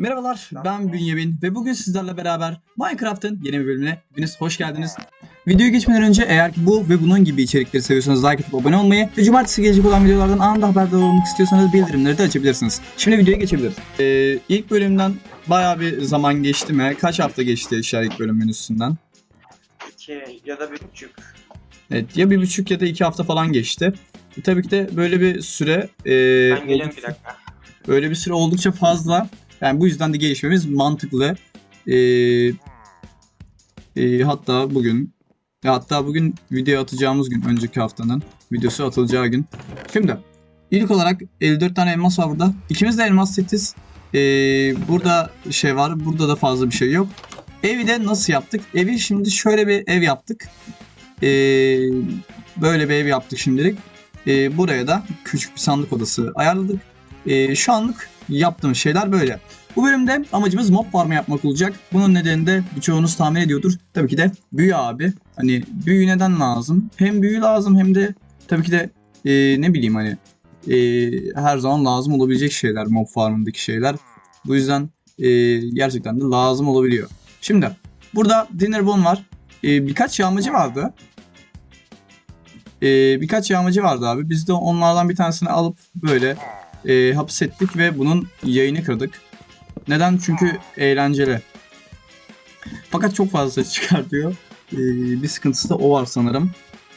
Merhabalar, ben Bünyamin ve bugün sizlerle beraber Minecraft'ın yeni bir bölümüne hepiniz hoş geldiniz. Videoya geçmeden önce eğer ki bu ve bunun gibi içerikleri seviyorsanız like atıp abone olmayı ve cumartesi gelecek olan videolardan anında haberdar olmak istiyorsanız bildirimleri de açabilirsiniz. Şimdi videoya geçebiliriz. Ee, ilk bölümden bayağı bir zaman geçti mi? Kaç hafta geçti işte ilk bölümün üstünden? İki ya da bir buçuk. Evet, ya bir buçuk ya da iki hafta falan geçti. E, tabii ki de böyle bir süre e, Ben geliyorum bir dakika. Böyle bir süre oldukça fazla. Yani bu yüzden de gelişmemiz mantıklı. Ee, e, hatta bugün hatta bugün video atacağımız gün önceki haftanın videosu atılacağı gün. Şimdi ilk olarak 54 tane elmas var burada. İkimiz de elmas setiz. Ee, burada şey var. Burada da fazla bir şey yok. Evi de nasıl yaptık? Evi şimdi şöyle bir ev yaptık. Ee, böyle bir ev yaptık şimdilik. Ee, buraya da küçük bir sandık odası ayarladık. Ee, şu anlık yaptığım şeyler böyle. Bu bölümde amacımız mob farmı yapmak olacak. Bunun nedeni de birçoğunuz tahmin ediyordur. Tabii ki de büyü abi. Hani büyü neden lazım? Hem büyü lazım hem de tabii ki de e, ne bileyim hani e, her zaman lazım olabilecek şeyler mob farmındaki şeyler. Bu yüzden e, gerçekten de lazım olabiliyor. Şimdi burada Dinnerbone var. E, birkaç yağmacı vardı. E, birkaç yağmacı vardı abi. Biz de onlardan bir tanesini alıp böyle e, hapsettik ve bunun yayını kırdık. Neden? Çünkü eğlenceli. Fakat çok fazla çıkartıyor. E, bir sıkıntısı da o var sanırım.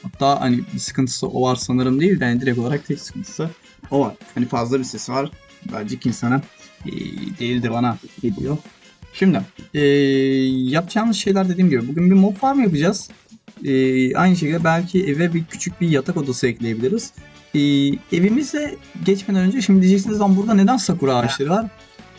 Hatta hani bir sıkıntısı o var sanırım değil de yani direkt olarak tek sıkıntısı o var. Hani fazla bir ses var. Bence insana e, değildir bana geliyor. Şimdi e, yapacağımız şeyler dediğim gibi bugün bir mob farm yapacağız. E, aynı şekilde belki eve bir küçük bir yatak odası ekleyebiliriz. E, evimize geçmeden önce şimdi diyeceksiniz lan burada neden sakura ağaçları var?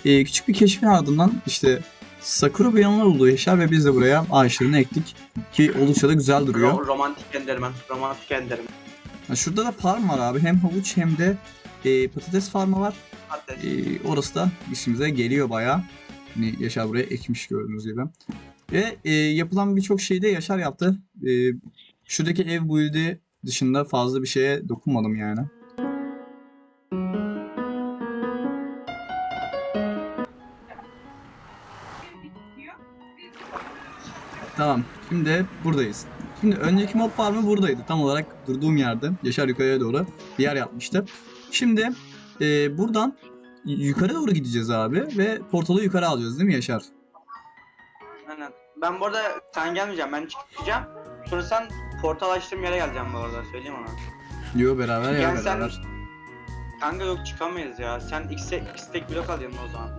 E, küçük bir keşfin ardından işte sakura biyomlar olduğu yaşar ve biz de buraya ağaçlarını ektik ki oldukça da güzel duruyor. Ro- romantik enderman. Romantik enderman. Ha, şurada da farm var abi hem havuç hem de e, patates farmı var. Hatta E, orası da işimize geliyor bayağı. Hani Yaşar buraya ekmiş gördüğünüz gibi. Ve e, yapılan birçok şeyi de Yaşar yaptı. E, şuradaki ev build'i dışında fazla bir şeye dokunmadım yani. Tamam. Şimdi buradayız. Şimdi önceki mob farmı buradaydı. Tam olarak durduğum yerde. Yaşar yukarıya doğru bir yer yapmıştı. Şimdi e, buradan yukarı doğru gideceğiz abi ve portalı yukarı alacağız değil mi Yaşar? Aynen. Ben bu arada sen gelmeyeceğim. Ben çıkacağım. Sonra sen portal açtığım yere geleceğim bu arada. Söyleyeyim ona. Yo beraber ya Gel sen- beraber. Kanka yok çıkamayız ya. Sen X tek blok al yanına o zaman.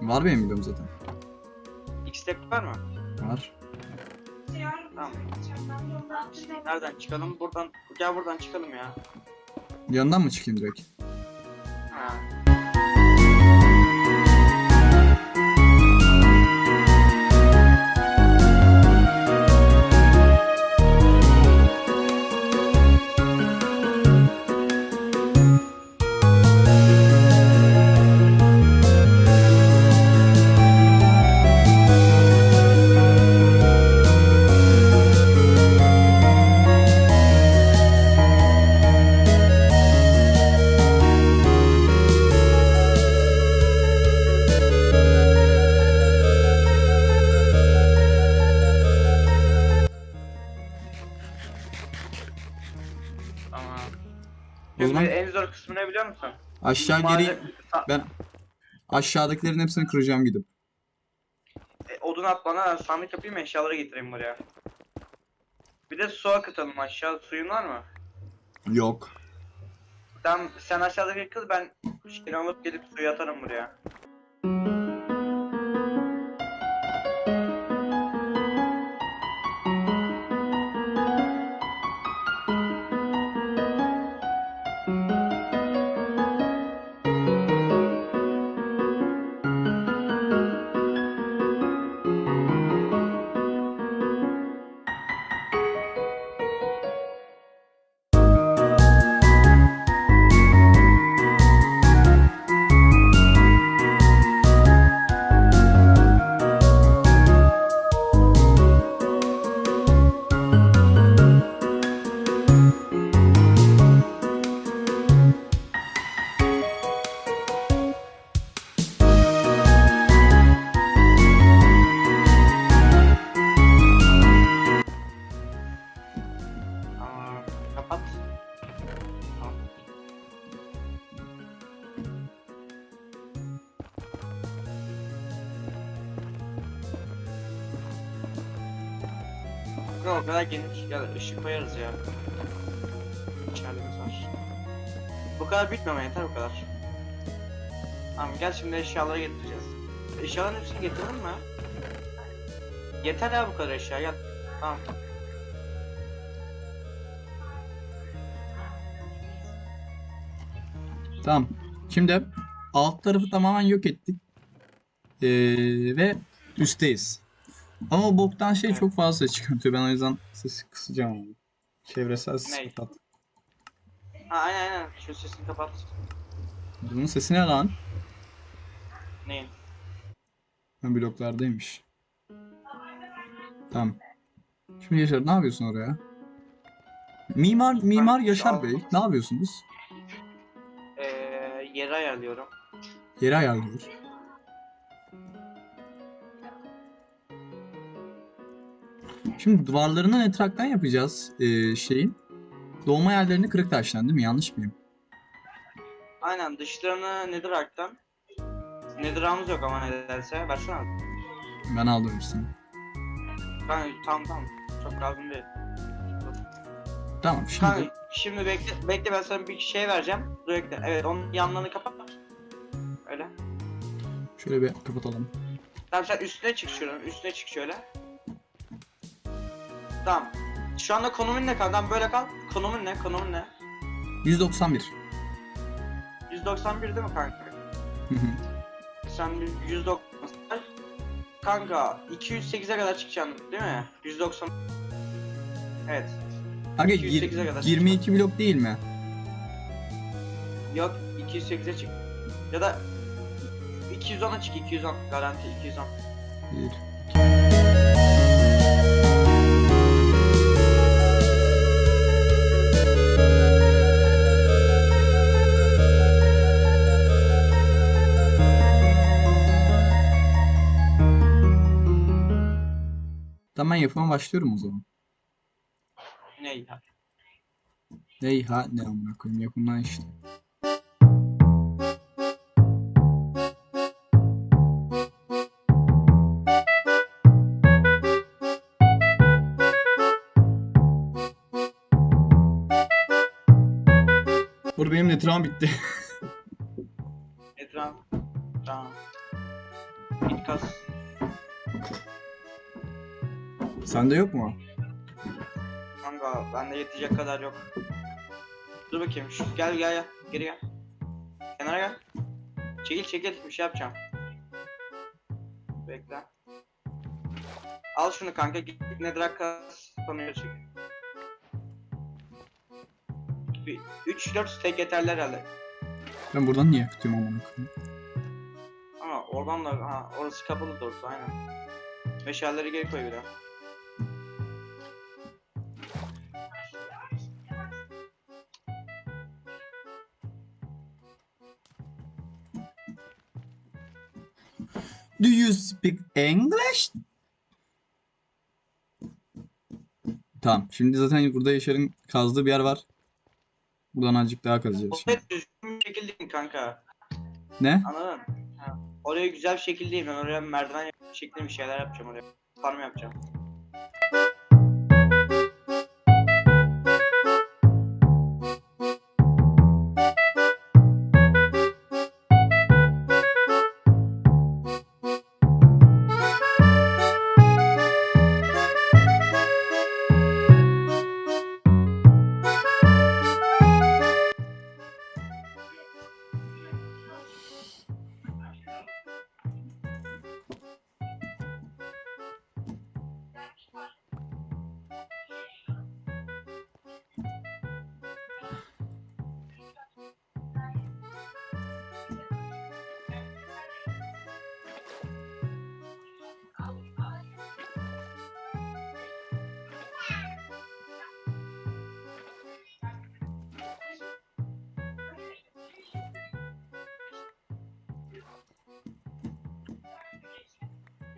Var benim videom zaten. X tek var mı? Var. Tamam. Nereden çıkalım? Buradan. Gel buradan çıkalım ya. Yanından mı çıkayım direkt? Şimdi zaman- en zor kısmı ne biliyor musun? Aşağı geri ben aşağıdakilerin hepsini kıracağım gidip. E, odun at bana sandık yapayım eşyaları getireyim buraya. Bir de su akıtalım aşağı suyun var mı? Yok. Sen, sen aşağıdaki kız ben şeyini alıp gelip suya atarım buraya. Kanka o kadar geniş. Gel ışık koyarız ya. İçerimiz var. Bu kadar bitmeme yeter bu kadar. Tamam gel şimdi eşyaları getireceğiz. Eşyaların hepsini getirdin mi? Yeter ya bu kadar eşya gel. Tamam. Tamam. Şimdi alt tarafı tamamen yok ettik. Ee, ve üstteyiz. Ama o boktan şey Evet. çok fazla çıkartıyor. Ben o yüzden sesi kısacağım. Çevresel ses Ney? kapat. Ha aynen aynen şu sesini kapat. Bunun sesi ne lan? Neyin? Ha, bloklardaymış. Tamam. Şimdi Yaşar ne yapıyorsun oraya? Mimar Mimar Ben- Yaşar Bey ne yapıyorsunuz? Ee, yeri ayarlıyorum. Yeri ayarlıyor. Şimdi duvarlarından etraftan yapacağız ee, şeyin. Doğma yerlerini kırık taştan değil mi? Yanlış mıyım? Aynen dışlarını nedir aktan? Nedir'ımız yok ama ne derse. Versene abi. Ben aldım hepsini. Kanka tamam tamam. Çok lazım değil. Tamam şimdi Kanka şimdi bekle, bekle ben sana bir şey vereceğim. Dur bekle. Evet onun yanlarını kapat. Öyle. şöyle bir kapatalım. Tamam sen üstüne çık şuranın. Üstüne çık şöyle. Tamam. Şu anda konumun ne kanka? Böyle kal. Konumun ne? Konumun ne? 191. 191 değil mi kanka? Hı hı. Sen 190 Kanka 208'e kadar çıkacaksın değil mi? 190 Evet. Aga 208'e kadar 22 blok değil mi? Yok 208'e çık. Ya da 210'a çık 210 garanti 210. Bir. Tamam ben yapıma başlıyorum o zaman. Ne ya? Ney ha ne amına koyayım yapımdan işte. Burada benim netram bitti. Etraf. Tamam. Git Sende yok mu? Kanka bende yetecek kadar yok. Dur bakayım. Şu, gel gel gel. Geri gel. Kenara gel. Çekil çekil. Bir şey yapacağım. Bekle. Al şunu kanka. Git Nedrak kas. Konuyu çek. 3-4 stack yeterli herhalde. Ben buradan niye yakıtıyorum amına koyayım? Ama oradan da ha orası kapalı doğrusu aynen. Meşalleri geri koy bir daha. Do you speak English? Tamam. Şimdi zaten burada Yaşar'ın kazdığı bir yer var. Buradan azıcık daha kazacağız şimdi. Oraya düzgün bir şekilde in kanka. Ne? Anladın? Ha. Oraya güzel bir şekilde in. Ben oraya merdiven şeklinde bir şeyler yapacağım oraya. Farm yapacağım.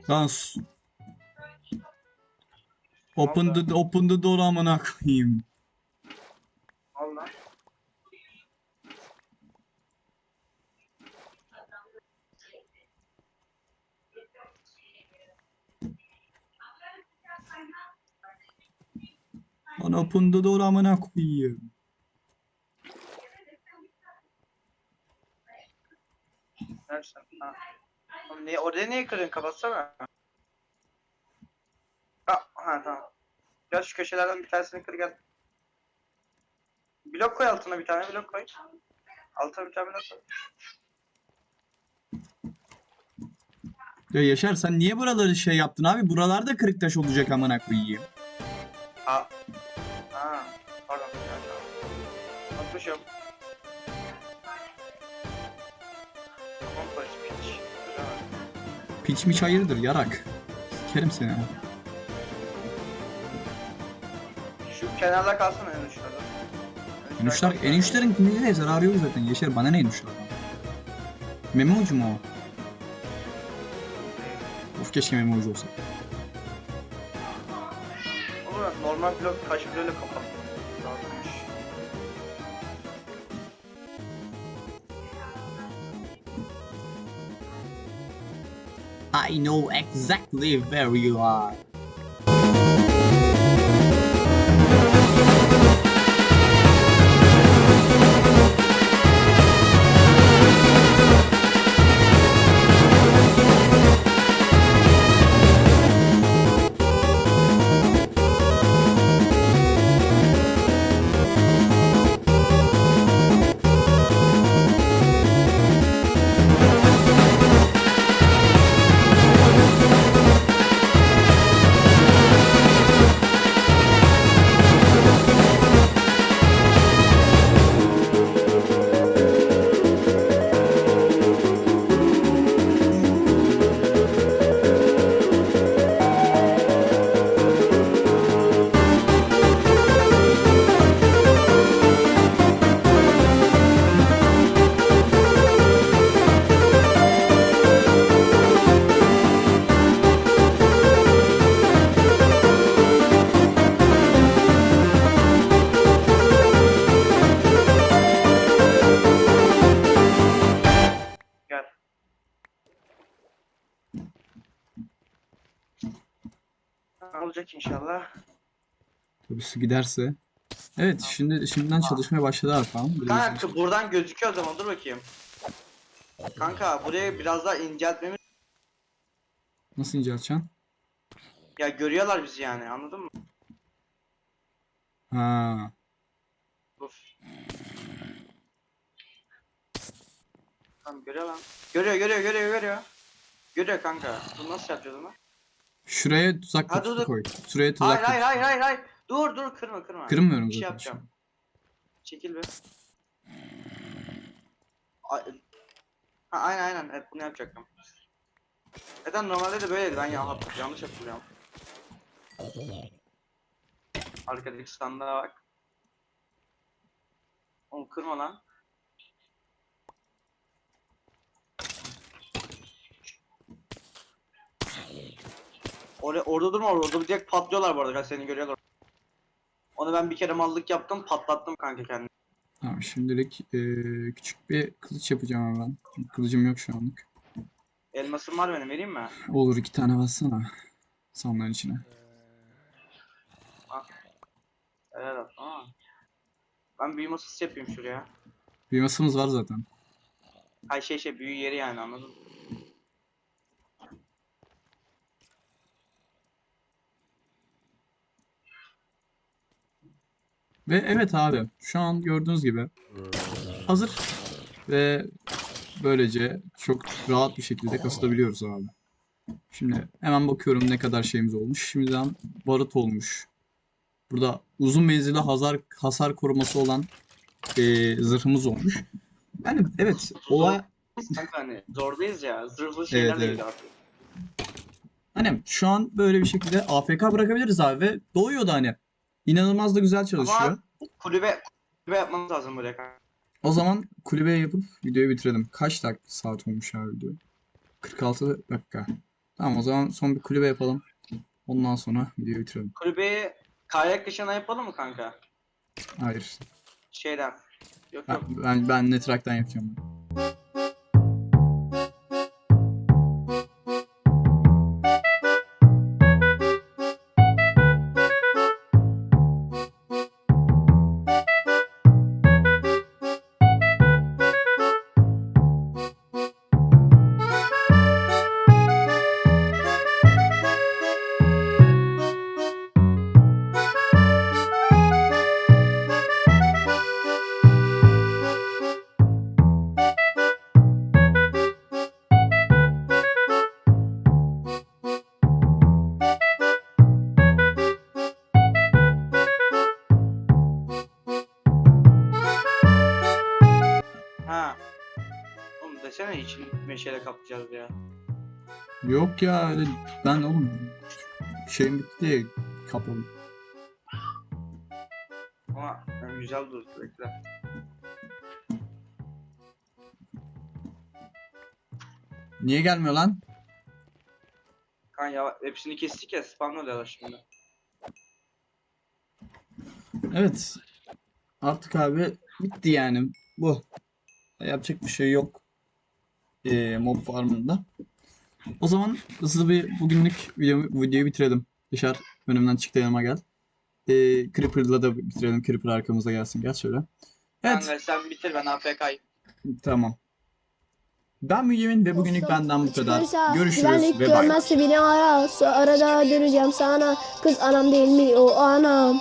Lan s- Open the, open the door amına koyayım. Al lan. Lan apında doğru amına koyayım. Nereden? Ha. Oğlum niye, oraya niye kırın? Kapatsana. Ha, ha tamam. Gel şu köşelerden bir tanesini kır gel. Blok koy altına bir tane blok koy. Altına bir tane blok koy. Ya Yaşar sen niye buraları şey yaptın abi? Buralarda kırık taş olacak amına koyayım. Ha. Ha. Pardon. Unutmuşum. Piç miç hayırdır yarak. Sikerim seni ha. Şu kenarda kalsın en uçlarda. En uçlar, en uçların kimliği de zararı yok zaten. Yaşar bana ne en? Memo ucu mu o? Of keşke memo ucu olsa. Olur normal blok taş bloğuyla kapat. I know exactly where you are. Olacak inşallah. Tabii su giderse. Evet şimdi şimdiden çalışmaya başladı tamam mı? Kanka buradan gözüküyor o zaman dur bakayım. Kanka buraya biraz daha inceltmemiz Nasıl incelteceksin? ya görüyorlar bizi yani anladın mı? Ha. Uf. Tamam görüyor lan. Görüyor görüyor görüyor görüyor. Görüyor kanka. Bunu nasıl yapacağız onu? Şuraya tuzak Ha, dur, kutusu dur. koy. Şuraya tuzak Hayır hayır kutusu. hayır hayır hayır. Dur dur kırma kırma. Kırmıyorum Bir şey zaten yapacağım. Çekil be. Ha, aynen aynen evet bunu yapacaktım. Zaten normalde de böyleydi ben ya yanlış hatırlıyorum. Arkadaki sandığa bak. Oğlum kırma lan. Orada, orada durma orada direkt patlıyorlar bu arada seni görüyorlar. Onu ben bir kere mallık yaptım patlattım kanka kendimi. Tamam şimdilik eee, küçük bir kılıç yapacağım hemen. Çünkü kılıcım yok şu anlık. Elmasım var benim vereyim mi? Olur iki tane bassana. Sandığın içine. Evet ama. Ben büyü masası yapayım şuraya. Bir masamız var zaten. Hay şey şey büyü yeri yani anladın mı? Ve evet abi şu an gördüğünüz gibi hazır ve böylece çok rahat bir şekilde kasılabiliyoruz abi. Şimdi hemen bakıyorum ne kadar şeyimiz olmuş. Şimdiden barut olmuş. Burada uzun menzilli hasar hasar koruması olan eee, zırhımız olmuş. Yani evet olay hani zordayız ya. Zırhlı şeyler Evet, evet. artık. hani şu an böyle bir şekilde AFK bırakabiliriz abi ve doğuyor da hani inanılmaz da güzel çalışıyor. Ama kulübe kulübe yapmamız lazım buraya kanka. O zaman kulübe yapıp videoyu bitirelim. Kaç dakika saat olmuş ya video? 46 dakika. Tamam o zaman son bir kulübe yapalım. Ondan sonra videoyu bitirelim. Kulübeyi kayak kışına yapalım mı kanka? Hayır. Şeyden. Yok Ben, yok. ben, ben Netrak'tan yapacağım. İçin meşale kaplayacağız ya. Yok ya öyle ben oğlum şeyim bitti diye kapalı. Ama yani güzel durdu bekle. Niye gelmiyor lan? Kan ya hepsini kestik ya spam oluyorlar şimdi. Evet. Artık abi bitti yani. Bu. Yapacak bir şey yok. Ee, mob farmında. O zaman hızlı bir bugünlük video, videoyu bitirelim. Dışarı önümden çıktı yanıma gel. Ee, Creeper'la da bitirelim. Creeper arkamıza gelsin. Gel şöyle. Evet. Kanka sen bitir ben AFK'yim. Tamam. Ben Mügemin ve bugünlük benden bu kadar. Görüşürüz ve bay bay. görmezse beni ara. Arada döneceğim sana. Kız anam değil mi o anam.